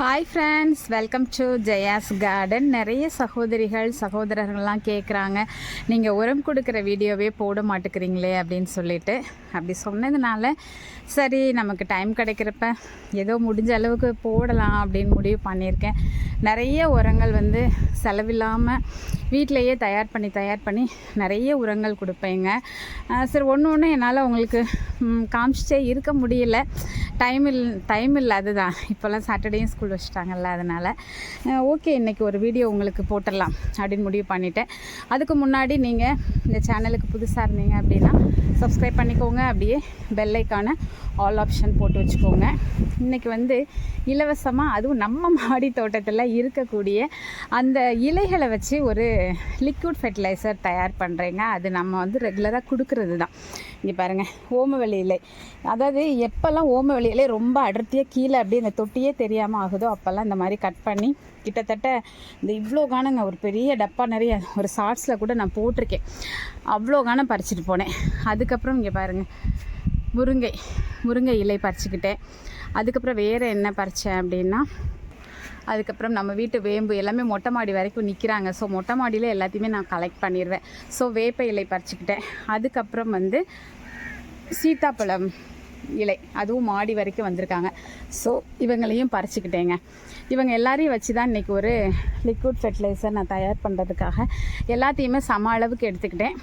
Hi friends welcome to Jayas garden நிறைய சகோதரிகள் சகோதரர்கள்லாம் கேட்குறாங்க நீங்கள் உரம் கொடுக்குற வீடியோவே போட மாட்டேங்கிறீங்களே அப்படின்னு சொல்லிட்டு. அப்படி சொன்னதுனால சரி நமக்கு டைம் கிடைக்கிறப்ப ஏதோ முடிஞ்ச அளவுக்கு போடலாம் அப்படின்னு முடிவு பண்ணியிருக்கேன். நிறைய உரங்கள் வந்து செலவில்லாமல் வீட்டிலையே தயார் பண்ணி தயார் பண்ணி நிறைய உரங்கள் கொடுப்பேங்க. சரி ஒன்று ஒன்று என்னால் உங்களுக்கு காமிச்சிட்டே இருக்க முடியல. டைம் இல் டைம் இல்லை அதுதான் இப்போல்லாம் சாட்டர்டேயும் ஸ்கூல் வச்சுட்டாங்கல்ல அதனால். ஓகே இன்றைக்கி ஒரு வீடியோ உங்களுக்கு போட்டுடலாம் அப்படின்னு முடிவு பண்ணிட்டேன். அதுக்கு முன்னாடி நீங்கள் இந்த சேனலுக்கு புதுசாக இருந்தீங்க அப்படின்னா சப்ஸ்கிரைப் பண்ணிக்கோங்க. அப்படியே பெல்லைக்கான ஆல் ஆப்ஷன் போட்டு வச்சுக்கோங்க. இன்றைக்கி வந்து இலவசமாக அதுவும் நம்ம மாடி தோட்டத்தில் இருக்கக்கூடிய அந்த இலைகளை வச்சு ஒரு லிக்விட் ஃபெர்டிலைசர் தயார் பண்ணுறேங்க அது நம்ம வந்து ரெகுலராக கொடுக்கறது தான் இங்கே பாருங்கள் ஓமவெளி இலை. அதாவது எப்போல்லாம் ஓமவெளி இலை ரொம்ப அடர்த்தியாக கீழே அப்படியே இந்த தொட்டியே தெரியாமல் ஆகுதோ அப்போல்லாம் இந்த மாதிரி கட் பண்ணி கிட்டத்தட்ட இந்த இவ்வளோ காணங்க ஒரு பெரிய டப்பா நிறைய ஒரு ஷார்ட்ஸில் கூட நான் போட்டிருக்கேன். அவ்வளோ காணம் பறிச்சிட்டு போனேன். அதுக்கப்புறம் இங்கே பாருங்கள் முருங்கை முருங்கை இலை பறிச்சுக்கிட்டேன். அதுக்கப்புறம் வேறு என்ன பறித்தேன் அப்படின்னா அதுக்கப்புறம் நம்ம வீட்டு வேம்பு எல்லாமே மொட்டை மாடி வரைக்கும் நிற்கிறாங்க ஸோ மொட்டை மாடியில் எல்லாத்தையுமே நான் கலெக்ட் பண்ணிடுவேன் ஸோ வேப்ப இலை பறிச்சுக்கிட்டேன். அதுக்கப்புறம் வந்து சீத்தாப்பழம் இலை அதுவும் மாடி வரைக்கும் வந்திருக்காங்க. ஸோ இவங்களையும் பறிச்சுக்கிட்டேங்க. இவங்க எல்லாரையும் வச்சு தான் இன்றைக்கி ஒரு லிக்விட் ஃபெர்டிலைசர் நான் தயார் பண்ணுறதுக்காக எல்லாத்தையுமே சம அளவுக்கு எடுத்துக்கிட்டேன்.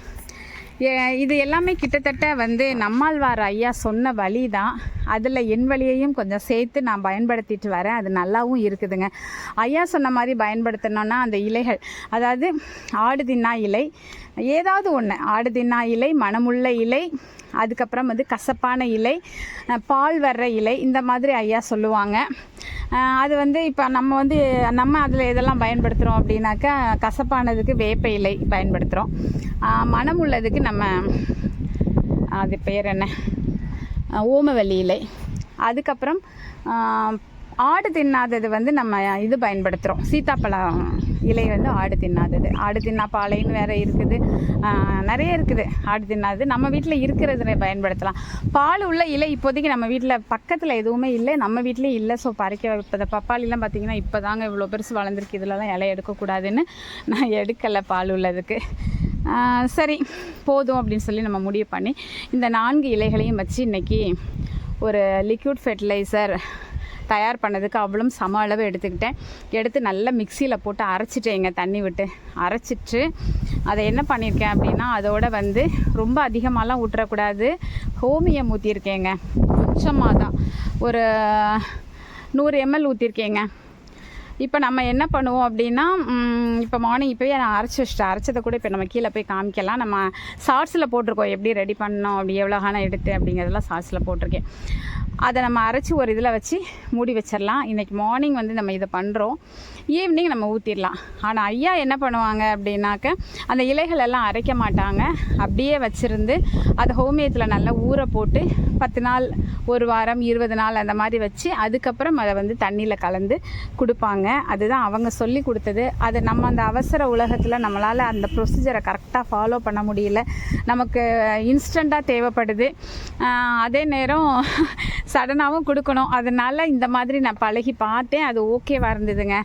இது எல்லாமே கிட்டத்தட்ட வந்து நம்மாழ்வார் ஐயா சொன்ன வழி தான் அதில் என் வழியையும் கொஞ்சம் சேர்த்து நான் பயன்படுத்திட்டு வரேன். அது நல்லாவும் இருக்குதுங்க. ஐயா சொன்ன மாதிரி பயன்படுத்தினோன்னா அந்த இலைகள் அதாவது ஆடு தின்னா இலை ஏதாவது ஒன்று ஆடு தின்னா இலை மணமுள்ள இலை அதுக்கப்புறம் வந்து கசப்பான இலை பால் வர்ற இலை இந்த மாதிரி ஐயா சொல்லுவாங்க. அது வந்து இப்போ நம்ம வந்து நம்ம அதில் இதெல்லாம் பயன்படுத்துகிறோம் அப்படின்னாக்கா கசப்பானதுக்கு வேப்ப இலை பயன்படுத்துகிறோம் மனம் உள்ளதுக்கு நம்ம அது பேர் என்ன? ஓமவல்லி இலை. அதுக்கப்புறம் ஆடு தின்னாதது வந்து நம்ம இது பயன்படுத்துகிறோம் சீத்தாப்பழம். இலை வந்து ஆடு தின்னாதது. ஆடு தின்னா பாலைன்னு வேறு இருக்குது. நிறைய இருக்குது. ஆடு தின்னாதது. நம்ம வீட்டில் இருக்கிறத பயன்படுத்தலாம். பால் உள்ள இலை இப்போதைக்கு நம்ம வீட்டில் பக்கத்தில் எதுவுமே இல்லை. நம்ம வீட்லேயும் இல்லை. ஸோ பறிக்க இப்போ இந்த பப்பாளிலாம் பார்த்திங்கன்னா இப்போ தாங்க இவ்வளோ பெருசு வளர்ந்துருக்கு. இதுலலாம் இலை எடுக்கக்கூடாதுன்னு நான் எடுக்கலை பால் உள்ளதுக்கு. சரி போதும் அப்படின்னு சொல்லி நம்ம முடிவு பண்ணி இந்த நான்கு இலைகளையும் வச்சு இன்றைக்கி ஒரு லிக்விட் ஃபெர்டிலைசர் தயார் பண்ணதுக்கு அவ்வளோ சம அளவு எடுத்துக்கிட்டேன். எடுத்து நல்லா மிக்சியில் போட்டு அரைச்சிட்டேங்க தண்ணி விட்டு. அரைச்சிட்டு அதை என்ன பண்ணியிருக்கேன் அப்படின்னா அதோட வந்து ரொம்ப அதிகமாகலாம் ஊற்றக்கூடாது. ஹோமியம் ஊற்றிருக்கேங்க கொஞ்சமாக தான் ஒரு நூறு எம்எல் ஊற்றிருக்கேங்க இப்போ நம்ம என்ன பண்ணுவோம் அப்படின்னா இப்போ மார்னிங் இப்போயே நான் அரைச்சி வச்சிட்டேன். அரைச்சதை கூட இப்போ நம்ம கீழே போய் காமிக்கலாம். நம்ம ஷார்ட்ஸில் போட்டிருக்கோம். எப்படி ரெடி பண்ணோம் அப்படி எவ்வளோ காணம் எடுத்து அப்படிங்கிறதெல்லாம் ஷார்ட்ஸில் போட்டிருக்கேன். அதை நம்ம அரைச்சி ஒரு இதில் வச்சு மூடி வச்சிடலாம். இன்றைக்கி மார்னிங் வந்து நம்ம இதை பண்ணுறோம் ஈவினிங் நம்ம ஊற்றிடலாம் ஆனால் ஐயா என்ன பண்ணுவாங்க அப்படின்னாக்க அந்த இலைகள் எல்லாம் அரைக்க மாட்டாங்க. அப்படியே வச்சுருந்து அதை ஹோமியத்தில் நல்லா ஊற போட்டு பத்து நாள் ஒரு வாரம் இருபது நாள் அந்த மாதிரி வச்சு அதுக்கப்புறம் அதை வந்து தண்ணியில் கலந்து கொடுப்பாங்க. அதுதான் அவங்க சொல்லி கொடுத்தது. அது நம்ம அந்த அவசர உலகத்தில் நம்மளால் அந்த ப்ரொசீஜரை கரெக்டாக ஃபாலோ பண்ண முடியல. நமக்கு இன்ஸ்டண்ட்டாக தேவைப்படுது. அதே நேரம் சடனாகவும் கொடுக்கணும். அதனால் இந்த மாதிரி நான் பழகி பார்த்தேன். அது ஓகேவாக இருந்ததுங்க.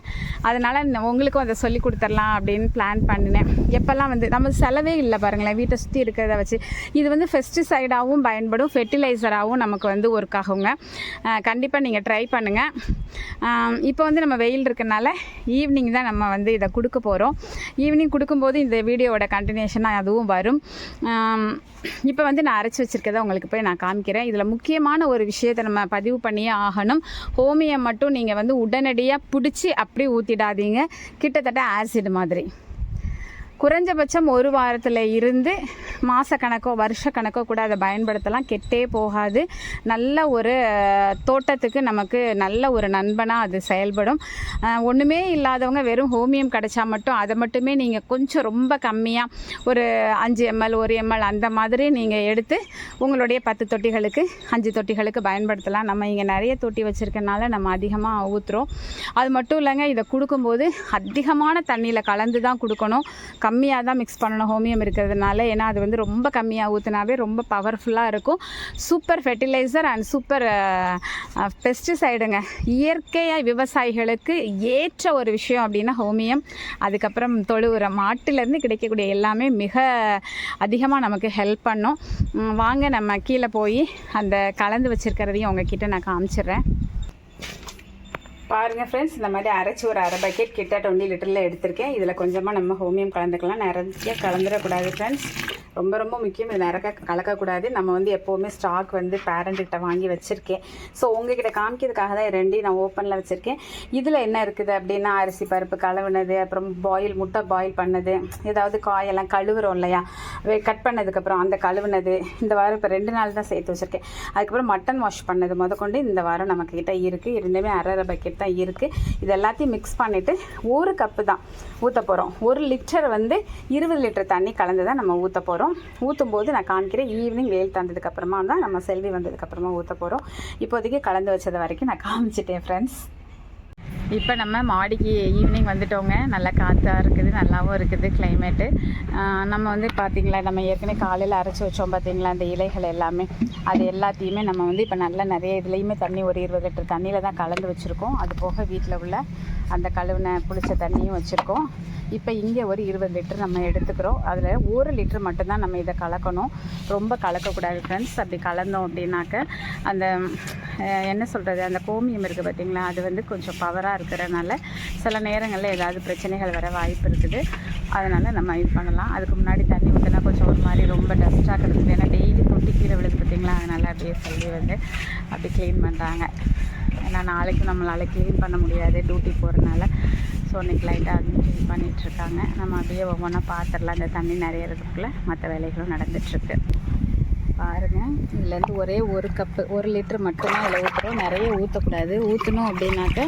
அதனால் உங்களுக்கும் அதை சொல்லி கொடுத்துடலாம் அப்படின்னு பிளான் பண்ணினேன். எப்போல்லாம் வந்து நம்ம செலவே இல்லை பாருங்களேன். வீட்டை சுற்றி இருக்கிறத வச்சு. இது வந்து ஃபெஸ்டிசைடாகவும் பயன்படும். ஃபெர்டிலைசராகவும் நமக்கு வந்து ஒர்க் ஆகுங்க. கண்டிப்பாக நீங்கள் ட்ரை பண்ணுங்கள் இப்போ வந்து நம்ம வெயில் இருக்கனால ஈவினிங் தான் நம்ம வந்து இதை கொடுக்க போகிறோம் ஈவினிங் கொடுக்கும்போது இந்த வீடியோவோட கண்டினியூஷனாக அதுவும் வரும். இப்போ வந்து நான் அரைச்சி வச்சுருக்கதை உங்களுக்கு போய் நான் காமிக்கிறேன். இதில் முக்கியமான ஒரு விஷயத்தை நம்ம பதிவு பண்ணியே ஆகணும். ஹோமியை மட்டும் நீங்கள் வந்து உடனடியாக பிடிச்சி அப்படியே ஊற்றிடாதீங்க கிட்டத்தட்ட ஆசிட் மாதிரி. குறைஞ்சபட்சம் ஒரு வாரத்தில் இருந்து மாதக்கணக்கோ வருஷக்கணக்கோ கூட அதை பயன்படுத்தலாம். கெட்டே போகாது. நல்ல ஒரு தோட்டத்துக்கு நமக்கு நல்ல ஒரு நண்பனாக அது செயல்படும். ஒன்றுமே இல்லாதவங்க வெறும் ஹோமியம் கிடைச்சா மட்டும் அதை மட்டுமே நீங்கள் கொஞ்சம் ரொம்ப கம்மியாக ஒரு அஞ்சு எம்எல் ஒரு எம்எல் அந்த மாதிரி நீங்கள் எடுத்து உங்களுடைய பத்து தொட்டிகளுக்கு அஞ்சு தொட்டிகளுக்கு பயன்படுத்தலாம். நம்ம இங்கே நிறைய தொட்டி வச்சுருக்கனால நம்ம அதிகமாக ஊற்றுறோம் அது மட்டும் இல்லைங்க இதை கொடுக்கும்போது அதிகமான தண்ணியில் கலந்து தான் கொடுக்கணும் கம்மியாக தான் மிக்ஸ் பண்ணணும் ஹோமியம் இருக்கிறதுனால. ஏன்னா அது வந்து ரொம்ப கம்மியாக ஊற்றினாவே ரொம்ப பவர்ஃபுல்லாக இருக்கும். சூப்பர் ஃபெர்டிலைசர் அண்ட் சூப்பர் பெஸ்டிசைடுங்க இயற்கையாக விவசாயிகளுக்கு ஏற்ற ஒரு விஷயம் அப்படின்னா ஹோமியம். அதுக்கப்புறம் தொழு உரம் மாட்டிலேருந்து கிடைக்கக்கூடிய எல்லாமே மிக அதிகமாக நமக்கு ஹெல்ப் பண்ணும். வாங்க நம்ம கீழே போய் அந்த கலந்து வச்சுருக்கிறதையும் உங்ககிட்ட நான் காமிச்சிடுறேன். பாருங்கள் ஃப்ரெண்ட்ஸ் இந்த மாதிரி அரைச்சி ஒரு அரை பக்கெட் கிட்ட டுவெண்ட்டி லிட்டரில் எடுத்திருக்கேன். இதில் கொஞ்சமாக நம்ம ஹோமியம் கலந்துக்கலாம். நிறைய கலந்துடக்கூடாது ஃப்ரெண்ட்ஸ் ரொம்ப ரொம்ப முக்கியம். இது நிறைய கலக்கக்கூடாது. நம்ம வந்து எப்போவுமே ஸ்டாக் வந்து பேரண்ட்கிட்ட வாங்கி வச்சுருக்கேன். ஸோ உங்ககிட்ட காமிக்கிறதுக்காக தான் ரெண்டையும் நான் ஓப்பனில் வச்சுருக்கேன். இதில் என்ன இருக்குது அப்படின்னா அரிசி பருப்பு கலவுனது அப்புறம் பாயில் முட்டை பாயில் பண்ணது ஏதாவது காயெல்லாம் கழுவுறோம் இல்லையா? கட் பண்ணதுக்கப்புறம் அந்த கழுவுனது இந்த வாரம் இப்போ ரெண்டு நாள் தான் சேர்த்து வச்சுருக்கேன். அதுக்கப்புறம் மட்டன் வாஷ் பண்ணது முதற்கொண்டு இந்த வாரம் நமக்கு கிட்ட இருக்குது இரண்டுமே அரை பக்கெட் தான் இருக்குது இது எல்லாத்தையும் மிக்ஸ் பண்ணிவிட்டு ஒரு கப்பு தான் ஊற்ற போகிறோம் ஒரு லிட்டர் வந்து இருபது லிட்டர் தண்ணி கலந்து தான் நம்ம ஊற்ற போகிறோம் ஊற்றும் போது நான் காமிக்கிறேன் ஈவினிங் வெயில் தந்ததுக்கப்புறமா தான் நம்ம செல்வி வந்ததுக்கப்புறமா ஊற்ற போகிறோம் இப்போதைக்கு கலந்து வச்சது வரைக்கும் நான் காமிச்சிட்டேன் ஃப்ரெண்ட்ஸ் இப்போ நம்ம மாடிக்கு ஈவினிங் வந்துட்டோங்க. நல்லா காற்றா இருக்குது நல்லாவும் இருக்குது கிளைமேட்டு நம்ம வந்து பார்த்திங்களா நம்ம ஏற்கனவே காலையில் அரைச்சி வச்சோம் பார்த்திங்களா அந்த இலைகள் எல்லாமே. அது எல்லாத்தையுமே நம்ம வந்து இப்போ நல்லா நிறைய இதுலேயுமே தண்ணி ஒரு இருபது லிட்டர் தண்ணியில் தான் கலந்து வச்சுருக்கோம். அது போக வீட்டில் உள்ள அந்த கழுவின புளிச்ச தண்ணியும் வச்சுருக்கோம். இப்போ இங்கே ஒரு இருபது லிட்டர் நம்ம எடுத்துக்கிறோம். அதில் ஒரு லிட்டர் மட்டும்தான் நம்ம இதை கலக்கணும். ரொம்ப கலக்கக்கூடாது ஃப்ரெண்ட்ஸ் அப்படி கலந்தோம் அப்படின்னாக்க அந்த என்ன சொல்கிறது அந்த கோமியம் இருக்குது பார்த்திங்களா அது வந்து கொஞ்சம் பவராக இருக்கிறனால சில நேரங்களில் ஏதாவது பிரச்சனைகள் வர வாய்ப்பு இருக்குது. அதனால் நம்ம இது பண்ணலாம். அதுக்கு முன்னாடி தண்ணி ஊற்றினா கொஞ்சம் ஒரு மாதிரி ரொம்ப டஸ்ட்டாக கிடக்குது. ஏன்னா டெய்லி தொட்டி கீழே விழுது பார்த்தீங்களா அதனால் அப்படியே சொல்லி வந்து அப்படி க்ளீன் பண்ணுறாங்க ஏன்னா நாளைக்கு நம்மளால் க்ளீன் பண்ண முடியாது டியூட்டி போகிறனால ஸோ இன்றைக்கி லைட்டாக அது க்ளீன் பண்ணிகிட்ருக்காங்க நம்ம அப்படியே ஒவ்வொன்றா பார்த்துடலாம் இந்த தண்ணி நிறையறதுக்குள்ளே மற்ற வேலைகளும் நடந்துகிட்ருக்கு பாருங்கள் இதுலேருந்து ஒரே ஒரு கப்பு ஒரு லிட்டர் மட்டும்தான் இதில் ஊற்றுறோம் நிறைய ஊற்றக்கூடாது ஊற்றணும் அப்படின்னாக்க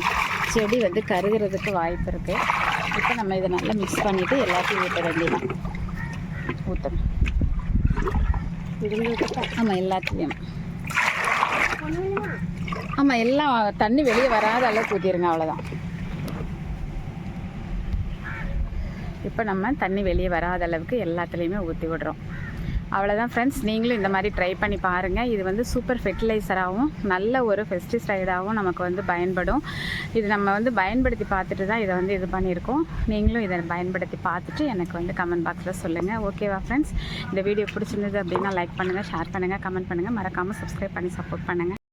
செடி வந்து கருகிறதுக்கு வாய்ப்பு இருக்குது இப்போ நம்ம இதை நல்லா மிக்ஸ் பண்ணிவிட்டு எல்லாத்தையும் ஊற்ற வேண்டியதான் ஊற்றணும் ஆமாம் எல்லாத்துலேயும். ஆமாம் எல்லாம் தண்ணி வெளியே வராத அளவுக்கு ஊற்றிடுங்க அவ்வளோதான் இப்போ நம்ம தண்ணி வெளியே வராத அளவுக்கு எல்லாத்துலேயுமே ஊற்றி விடுறோம். அவ்வளோதான் ஃப்ரெண்ட்ஸ் நீங்களும் இந்த மாதிரி ட்ரை பண்ணி பாருங்கள் இது வந்து சூப்பர் ஃபெர்டிலைசராகவும் நல்ல ஒரு பெஸ்டிசைடாகவும் நமக்கு வந்து பயன்படும். இது நம்ம வந்து பயன்படுத்தி பார்த்துட்டு தான் இதை வந்து இது பண்ணியிருக்கோம். நீங்களும் இதை பயன்படுத்தி பார்த்துட்டு எனக்கு வந்து கமெண்ட் பாக்ஸில் சொல்லுங்கள் ஓகேவா ஃப்ரெண்ட்ஸ் இந்த வீடியோ பிடிச்சிருந்தது அப்படின்னா லைக் பண்ணுங்கள் ஷேர் பண்ணுங்கள் கமெண்ட் பண்ணுங்கள் மறக்காமல் சப்ஸ்கிரைப் பண்ணி சப்போர்ட் பண்ணுங்கள்